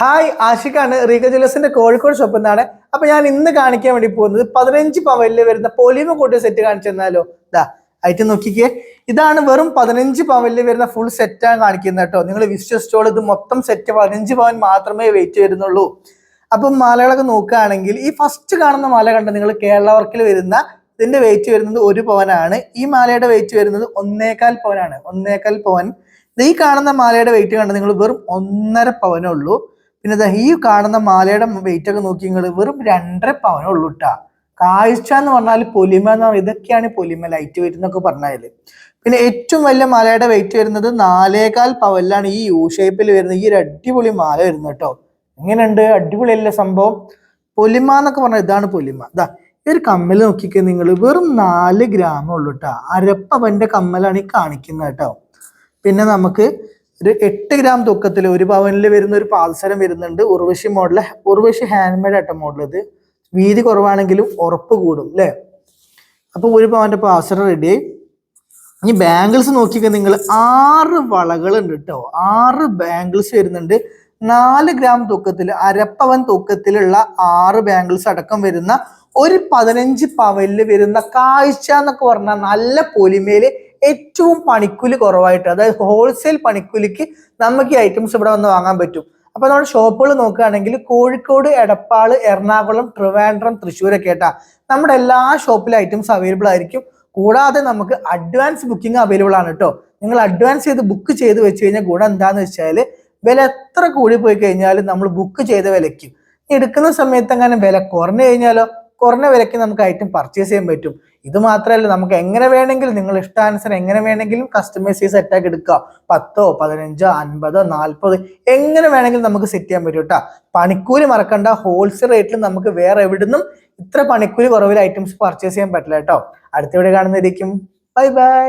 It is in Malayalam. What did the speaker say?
ഹായ് ആഷിഖാണ്. റീഗ ജ്വല്ലേഴ്സിന്റെ കോഴിക്കോട് ഷോപ്പിൽ നിന്നാണ്. അപ്പൊ ഞാൻ ഇന്ന് കാണിക്കാൻ വേണ്ടി പോകുന്നത് പതിനഞ്ച് പവലിൽ വരുന്ന പൊലിമ കൂട്ടിയ സെറ്റ് കാണിച്ചു തന്നാലോ? ഇതാ ആയിട്ട് നോക്കിക്കേ. ഇതാണ് വെറും പതിനഞ്ച് പവനിൽ വരുന്ന ഫുൾ സെറ്റാണ് കാണിക്കുന്നത് കേട്ടോ. നിങ്ങൾ വിശ്വസിച്ചോളൂ ഇത് മൊത്തം സെറ്റ് പതിനഞ്ച് പവൻ മാത്രമേ വെയിറ്റ് വരുന്നുള്ളൂ. അപ്പം മാലകളൊക്കെ നോക്കുകയാണെങ്കിൽ ഈ ഫസ്റ്റ് കാണുന്ന മാല കണ്ട നിങ്ങൾ കേരള വർക്കിൽ വരുന്ന ഇതിന്റെ വെയിറ്റ് വരുന്നത് ഒരു പവനാണ്. ഈ മാലയുടെ വെയിറ്റ് വരുന്നത് ഒന്നേകാൽ പവനാണ്. ഒന്നേകാൽ പവൻ. ഈ കാണുന്ന മാലയുടെ വെയിറ്റ് കണ്ട നിങ്ങൾ വെറും ഒന്നര പവനേ ഉള്ളൂ. പിന്നെ ഈ കാണുന്ന മാലയുടെ വെയിറ്റ് ഒക്കെ നോക്കി നിങ്ങൾ വെറും രണ്ടര പവനേ ഉള്ളൂ കേട്ടാ കാഴ്ച എന്ന് പറഞ്ഞാൽ പൊലിമ എന്ന് പറഞ്ഞാൽ ഇതൊക്കെയാണ് പൊലിമ ലൈറ്റ് വെയിറ്റ് എന്നൊക്കെ പറഞ്ഞാൽ. പിന്നെ ഏറ്റവും വലിയ മാലയുടെ വെയിറ്റ് വരുന്നത് നാലേകാൽ പവലിലാണ് ഈ യു ഷേപ്പിൽ വരുന്നത് ഈ ഒരു അടിപൊളി മാല വരുന്നത് കേട്ടോ എങ്ങനെയുണ്ട്? അടിപൊളിയല്ലേ സംഭവം? പൊലിമ എന്നൊക്കെ പറഞ്ഞാൽ ഇതാണ് പൊലിമ. ഇതാ ഈ ഒരു കമ്മൽ നോക്കിക്കേ നിങ്ങൾ വെറും നാല് ഗ്രാമേ ഉള്ളൂ കേട്ടോ അരപ്പവന്റെ കമ്മലാണ് ഈ കാണിക്കുന്നത് കേട്ടോ പിന്നെ നമുക്ക് ഒരു എട്ട് ഗ്രാം തൂക്കത്തിൽ ഒരു പവനിൽ വരുന്ന ഒരു പാൽസരം വരുന്നുണ്ട്. ഉർവശി മോഡൽ ഉർവശി ഹാൻഡ്മെയ്ഡ് ആട്ട മോഡൽ ഇത്. വീതി കുറവാണെങ്കിലും ഉറപ്പ് കൂടും അല്ലേ അപ്പോൾ ഒരു പവന്റെ പാൽസരം റെഡിയായി ഇനി ബാംഗിൾസ് നോക്കിയൊക്കെ നിങ്ങൾ. ആറ് വളകൾ ഉണ്ട് കേട്ടോ ആറ് ബാംഗിൾസ് വരുന്നുണ്ട്. നാല് ഗ്രാം തൂക്കത്തിൽ അരപ്പവൻ തൂക്കത്തിലുള്ള ആറ് ബാംഗിൾസ് അടക്കം വരുന്ന ഒരു പതിനഞ്ച് പവനിൽ വരുന്ന കാഴ്ച എന്നൊക്കെ പറഞ്ഞാൽ നല്ല പൊലിമയിൽ ഏറ്റവും പണിക്കൂലി കുറവായിട്ട് അതായത് ഹോൾസെയിൽ പണിക്കൂലിക്ക് നമുക്ക് ഈ ഐറ്റംസ് ഇവിടെ വന്ന് വാങ്ങാൻ പറ്റും. അപ്പൊ നമ്മൾ ഷോപ്പുകൾ നോക്കുകയാണെങ്കിൽ കോഴിക്കോട് എടപ്പാൾ എറണാകുളം ട്രിവാൻഡ്രം തൃശ്ശൂരൊക്കെ ആയിട്ടാ. നമ്മുടെ എല്ലാ ഷോപ്പിലെ ഐറ്റംസ് അവൈലബിൾ ആയിരിക്കും. കൂടാതെ നമുക്ക് അഡ്വാൻസ് ബുക്കിംഗ് അവൈലബിൾ ആണ് കേട്ടോ നിങ്ങൾ അഡ്വാൻസ് ചെയ്ത് ബുക്ക് ചെയ്ത് വെച്ച് കഴിഞ്ഞാൽ ഗുണം എന്താന്ന് വെച്ചാൽ വില എത്ര കൂടി പോയി കഴിഞ്ഞാലും നമ്മൾ ബുക്ക് ചെയ്ത വിലയ്ക്ക്. എടുക്കുന്ന സമയത്ത് അങ്ങനെ വില കുറഞ്ഞു കഴിഞ്ഞാലോ? കുറഞ്ഞ വിലയ്ക്ക് നമുക്ക് ഐറ്റം പർച്ചേസ് ചെയ്യാൻ പറ്റും. ഇത് മാത്രമല്ല നമുക്ക് എങ്ങനെ വേണമെങ്കിലും നിങ്ങൾ ഇഷ്ടാനുസരണം എങ്ങനെ വേണമെങ്കിലും കസ്റ്റമൈസ് ചെയ്ത് സെറ്റാക്കി എടുക്കുക പത്തോ പതിനഞ്ചോ അൻപതോ നാൽപ്പത് എങ്ങനെ വേണമെങ്കിലും നമുക്ക് സെറ്റ് ചെയ്യാൻ പറ്റും കേട്ടോ പണിക്കൂലി മറക്കണ്ട ഹോൾസെയിൽ റേറ്റിൽ നമുക്ക് വേറെ എവിടുന്നും ഇത്ര പണിക്കൂലി കുറവിൽ ഐറ്റംസ് പർച്ചേസ് ചെയ്യാൻ പറ്റില്ല കേട്ടോ അടുത്ത വീഡിയോ കാണുന്നതായിരിക്കും. Bye by